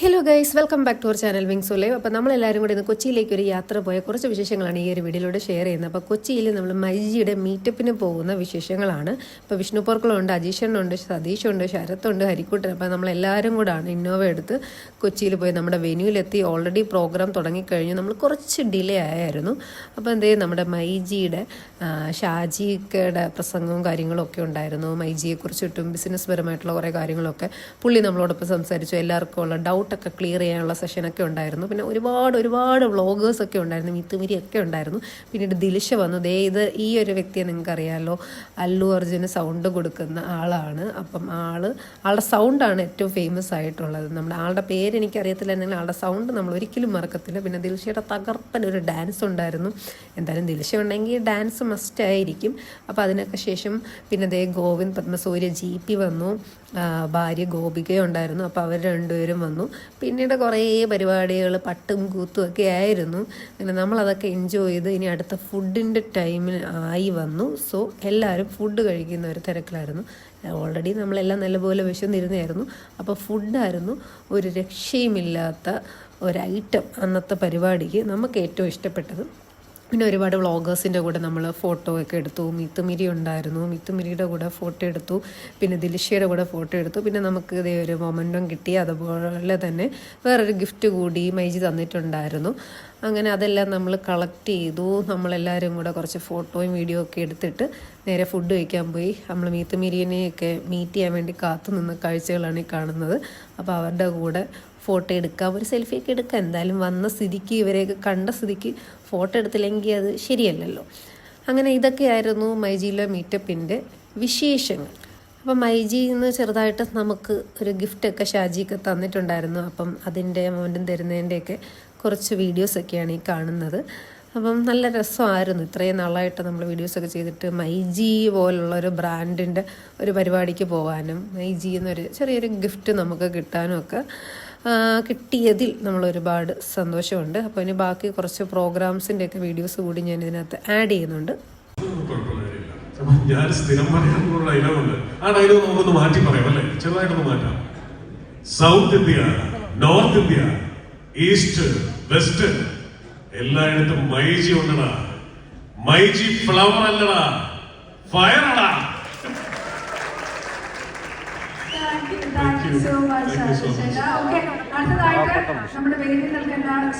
Hello guys welcome back to our channel Wings Live അപ്പോൾ നമ്മളെല്ലാവരും കൂടി ഇന്ന് കൊച്ചിയിലേക്ക് ഒരു യാത്ര പോയ കുറച്ച് വിശേഷങ്ങളാണ് ഈ ഒരു വീഡിയോയിലൂടെ ഷെയർ ചെയ്യുന്നത്. അപ്പോൾ കൊച്ചിയിൽ നമ്മൾ മൈജിയുടെ മീറ്റപ്പിന് പോകുന്ന വിശേഷങ്ങളാണ്. ഇപ്പോൾ വിഷ്ണു പോർക്കുളുണ്ട് അജീഷണ്ണുണ്ട് സതീഷുണ്ട് ശരത്തുണ്ട് ഹരിക്കുട്ടൻ. അപ്പോൾ നമ്മളെല്ലാവരും കൂടാണ് ഇന്നോവ എടുത്ത് കൊച്ചിയിൽ പോയി നമ്മുടെ വെന്യൂലെത്തി ഓൾറെഡി പ്രോഗ്രാം തുടങ്ങിക്കഴിഞ്ഞു. നമ്മൾ കുറച്ച് ഡിലേ ആയായിരുന്നു. അപ്പോൾ എന്തേ നമ്മുടെ മൈജിയുടെ ഷാജിക്കയുടെ പ്രസംഗവും കാര്യങ്ങളും ഒക്കെ ഉണ്ടായിരുന്നു. മൈജിയെക്കുറിച്ചിട്ടും ബിസിനസ് പരമായിട്ടുള്ള കുറേ കാര്യങ്ങളൊക്കെ പുള്ളി നമ്മളോടൊപ്പം സംസാരിച്ചു. എല്ലാവർക്കും ഉള്ള ഡൗട്ടൊക്കെ ക്ലിയർ ചെയ്യാനുള്ള സെഷനൊക്കെ ഉണ്ടായിരുന്നു. പിന്നെ ഒരുപാട് ഒരുപാട് വ്ളോഗേഴ്സൊക്കെ ഉണ്ടായിരുന്നു. മിത്തുമിരി ഒക്കെ ഉണ്ടായിരുന്നു. പിന്നീട് ദിലിഷ വന്നു. ദേ ഇത് ഈ ഒരു വ്യക്തിയെ നിങ്ങൾക്ക് അറിയാമല്ലോ അല്ലു അർജുന് സൗണ്ട് കൊടുക്കുന്ന ആളാണ്. അപ്പം ആൾ ആളുടെ സൗണ്ടാണ് ഏറ്റവും ഫേമസ് ആയിട്ടുള്ളത്. നമ്മുടെ ആളുടെ പേര് എനിക്കറിയത്തില്ല. എന്നെങ്കിലും ആളുടെ സൗണ്ട് നമ്മൾ ഒരിക്കലും മറക്കത്തില്ല. പിന്നെ ദിൽഷയുടെ തകർപ്പൻ ഒരു ഡാൻസ് ഉണ്ടായിരുന്നു. എന്തായാലും ദിൽഷ ഉണ്ടെങ്കിൽ ഡാൻസ് മസ്റ്റ് ആയിരിക്കും. അപ്പോൾ അതിനൊക്കെ ശേഷം പിന്നെ ദേ ഗോവിന്ദ് പത്മസൂര്യ ജി പി വന്നു. ഭാര്യ ഗോപികയുണ്ടായിരുന്നു. അപ്പോൾ അവർ രണ്ടുപേരും വന്നു. പിന്നീട് കുറേ പരിപാടികൾ പട്ടും കൂത്തും ഒക്കെ ആയിരുന്നു. പിന്നെ നമ്മളതൊക്കെ എൻജോയ് ചെയ്ത് ഇനി അടുത്ത ഫുഡിന്റെ ടൈമിൽ ആയി വന്നു. സോ എല്ലാവരും ഫുഡ് കഴിക്കുന്ന ഒരു തിരക്കിലായിരുന്നു. ഓൾറെഡി നമ്മളെല്ലാം നല്ലപോലെ വിശന്നിരുന്നായിരുന്നു. അപ്പോൾ ഫുഡായിരുന്നു ഒരു രക്ഷയുമില്ലാത്ത ഒരൈറ്റം അന്നത്തെ പരിപാടിക്ക് നമുക്ക് ഏറ്റവും ഇഷ്ടപ്പെട്ടത്. പിന്നെ ഒരുപാട് വ്ളോഗേഴ്സിന്റെ കൂടെ നമ്മൾ ഫോട്ടോ ഒക്കെ എടുത്തു. മിത്തുമിരി ഉണ്ടായിരുന്നു. മിത്തുമിരിയുടെ കൂടെ ഫോട്ടോ എടുത്തു. പിന്നെ ദിലിഷയുടെ കൂടെ ഫോട്ടോ എടുത്തു. പിന്നെ നമുക്ക് ഇതേ ഒരു മൊമെന്റം കിട്ടി. അതുപോലെ തന്നെ വേറൊരു ഗിഫ്റ്റ് കൂടി മൈജി തന്നിട്ടുണ്ടായിരുന്നു. അങ്ങനെ അതെല്ലാം നമ്മൾ കളക്ട് ചെയ്തു. നമ്മളെല്ലാവരും കൂടെ കുറച്ച് ഫോട്ടോയും വീഡിയോ ഒക്കെ എടുത്തിട്ട് നേരെ ഫുഡ് കഴിക്കാൻ പോയി. നമ്മൾ മീത്ത് മിരിയനെയൊക്കെ മീറ്റ് ചെയ്യാൻ വേണ്ടി കാത്തു നിന്ന കാഴ്ചകളാണ് ഈ കാണുന്നത്. അപ്പോൾ അവരുടെ കൂടെ ഫോട്ടോ എടുക്കാം. ഒരു സെൽഫിയൊക്കെ എടുക്കാം. എന്തായാലും വന്ന സ്ഥിതിക്ക് ഇവരെയൊക്കെ കണ്ട സ്ഥിതിക്ക് ഫോട്ടോ എടുത്തില്ലെങ്കിൽ അത് ശരിയല്ലല്ലോ. അങ്ങനെ ഇതൊക്കെയായിരുന്നു മൈജിയിലെ മീറ്റപ്പിന്റെ വിശേഷങ്ങൾ. അപ്പം മൈജിയിൽ നിന്ന് ചെറുതായിട്ട് നമുക്ക് ഒരു ഗിഫ്റ്റൊക്കെ ഷാജിയൊക്കെ തന്നിട്ടുണ്ടായിരുന്നു. അപ്പം അതിന്റെ മോന്റും തരുന്നതിന്റെയൊക്കെ കുറച്ച് വീഡിയോസൊക്കെയാണ് ഈ കാണുന്നത്. അപ്പം നല്ല രസമായിരുന്നു. ഇത്രയും നാളായിട്ട് നമ്മൾ വീഡിയോസൊക്കെ ചെയ്തിട്ട് മൈജി പോലുള്ള ഒരു ബ്രാൻഡിന്റെ ഒരു പരിപാടിക്ക് പോകാനും മൈജി എന്നൊരു ചെറിയൊരു ഗിഫ്റ്റ് നമുക്ക് കിട്ടാനും ഒക്കെ കിട്ടിയതിൽ നമ്മൾ ഒരുപാട് സന്തോഷമുണ്ട്. അപ്പോൾ ഇനി ബാക്കി കുറച്ച് പ്രോഗ്രാംസിന്റെ ഒക്കെ വീഡിയോസ് കൂടി ഞാൻ ഇതിനകത്ത് ആഡ് ചെയ്യുന്നുണ്ട്. ഞാൻ സ്ഥിരം പറയാനുള്ള ഡയലോഗുണ്ട് ആ ഡയലോഗ് നമുക്കൊന്ന് മാറ്റി പറയാം അല്ലേ? ചെറുതായിട്ടൊന്ന് മാറ്റാം. South India north India east west എല്ലായിടത്തും മൈജി ഉണ്ടടാ. മൈജി ഫ്ലവർ അല്ലടാ.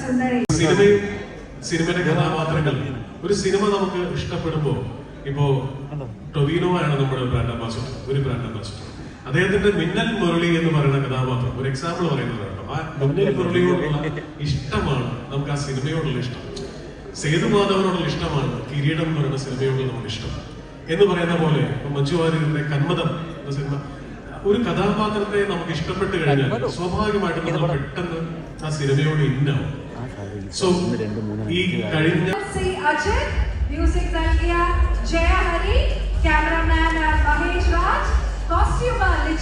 സുന്ദരി. സിനിമയും സിനിമയുടെ കഥാപാത്രങ്ങൾ. ഒരു സിനിമ നമുക്ക് ഇഷ്ടപ്പെടുമ്പോ ഇപ്പോ ടൊവീനോ ആണ് നമ്മുടെ ബ്രാൻഡ് അംബാസിഡർ ഒരു ബ്രാൻഡ് അംബാസിഡർ അദ്ദേഹത്തിന്റെ മിന്നൽ മുരളി എന്ന് പറയുന്ന കഥാപാത്രം. ഒരു എക്സാമ്പിൾ പറയുന്നത് കേട്ടോ. ആ മിന്നൽ മുരളിയോടുള്ള ഇഷ്ടമാണ്. നമുക്ക് ആ സിനിമയോടുള്ള ഇഷ്ടം. സേതുമാധവനോടുള്ള ഇഷ്ടമാണ്. കിരീടം എന്ന് പറയുന്ന സിനിമയോടുള്ള നമ്മുടെ ഇഷ്ടം. എന്ന് പറയുന്ന പോലെ ഇപ്പൊ മഞ്ജു വാര്യരുടെ കന്മതം എന്ന സിനിമ ഒരു കഥാപാത്രത്തെ നമുക്ക് ഇഷ്ടപ്പെട്ട് കഴിഞ്ഞാൽ സ്വാഭാവികമായിട്ടും നമ്മൾ പെട്ടെന്ന് ആ സിനിമയോട് ഇന്നാവും. സോ ഈ കഴിഞ്ഞ മ്യൂസിക് നൽകിയ Jaya Hari cameraman Mahesh Raj Costume, le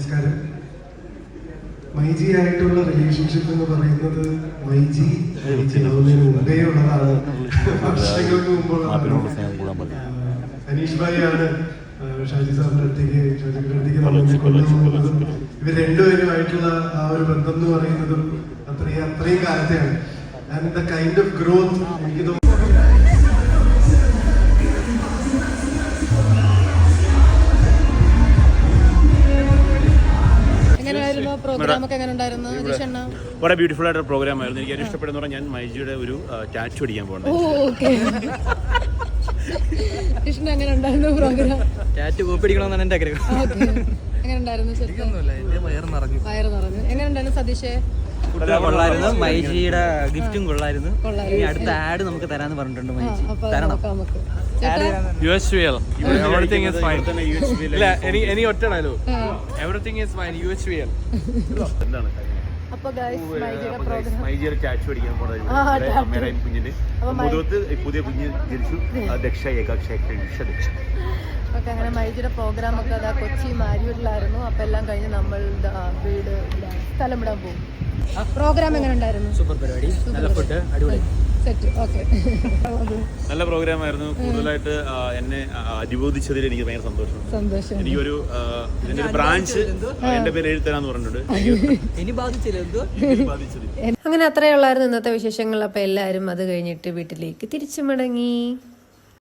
നമസ്കാരം. മൈജി ആയിട്ടുള്ള റിലേഷൻഷിപ്പ് എന്ന് പറയുന്നത് മൈജി ചിലവുന്നതിന് മുമ്പേ ഉള്ളതാണ് വർഷങ്ങൾക്ക് മുമ്പുള്ളതാണ് അനീഷ് ഭായി ആണ് ഷാജി സാറിന്റെ അടുത്തേക്ക് ഷാജിയുടെ അടുത്തേക്ക് നമ്മൾ കൊണ്ടുപോകുന്നതും ഇവർ രണ്ടുപേരുമായിട്ടുള്ള ആ ഒരു ബന്ധം എന്ന് പറയുന്നതും അത്രയും അത്രയും കാലത്തെയാണ്. And the kind of growth എനിക്ക് തോന്നുന്നു വളരെ ബ്യൂട്ടിഫുൾ ആയിട്ട് പ്രോഗ്രാം ആയിരുന്നു. എനിക്ക് ഇഷ്ടപ്പെടുന്ന പറഞ്ഞാൽ ഞാൻ മൈജിയുടെ ഒരു ടാറ്റു അടിക്കാൻ പോകുന്നത് ഓക്കെ. കൃഷ്ണ എങ്ങനെ ഉണ്ടായിരുന്നു പ്രോഗ്രാം ടാറ്റ് കോപ്പി അടിക്കണമെന്നാണ് എന്റെ ആഗ്രഹം. എങ്ങനെ ഉണ്ടായിരുന്നു വയറ് നിറഞ്ഞു. എങ്ങനെ ഉണ്ടായിരുന്നു സതീഷേ? കൊള്ളായിരുന്നു. മൈജിയുടെ ഗിഫ്റ്റും കൊള്ളായിരുന്നു. ഇനി അടുത്ത ആഡ് നമുക്ക് തരാന്ന് പറഞ്ഞിട്ടുണ്ട് മൈജി തരണം. U S V L everything is fine ഇല്ല എനി എനി ഒറ്റ is U S V L എന്താണ് പുതിയ കുഞ്ഞ് ജനിച്ചു. ദക്ഷ ഏകാക്ഷ ദക്ഷ ദക്ഷ. ഒക്കെ അങ്ങനെ മൈജിയുടെ പ്രോഗ്രാം ഒക്കെ അതാ കൊച്ചി മാരിയൂരിലായിരുന്നു. അപ്പൊ എല്ലാം കഴിഞ്ഞ് നമ്മൾ ദാ വീട് സ്ഥലം വിടാൻ പോകും പ്രോഗ്രാം എങ്ങനെ ഉണ്ടായിരുന്നു? സൂപ്പർ പരിപാടി. നല്ല ഫുഡ് അടിപൊളി. സെറ്റ് ഓക്കെ നല്ല പ്രോഗ്രാം ആയിരുന്നു. കൂടുതലായിട്ട് എന്നെ അനുബോധിച്ചതിൽ എനിക്ക് ഭയങ്കര സന്തോഷം. സന്തോഷം. എനിക്കൊരു ഇതിന്റെ ഒരു ബ്രാഞ്ച് എന്റെ പേര് എഴുതി തരാന്ന് പറഞ്ഞിട്ടുണ്ട് അങ്ങനെ അത്രയുള്ളായിരുന്നു ഇന്നത്തെ വിശേഷങ്ങൾ. അപ്പൊ എല്ലാരും അത് കഴിഞ്ഞിട്ട് വീട്ടിലേക്ക് തിരിച്ചു മടങ്ങി.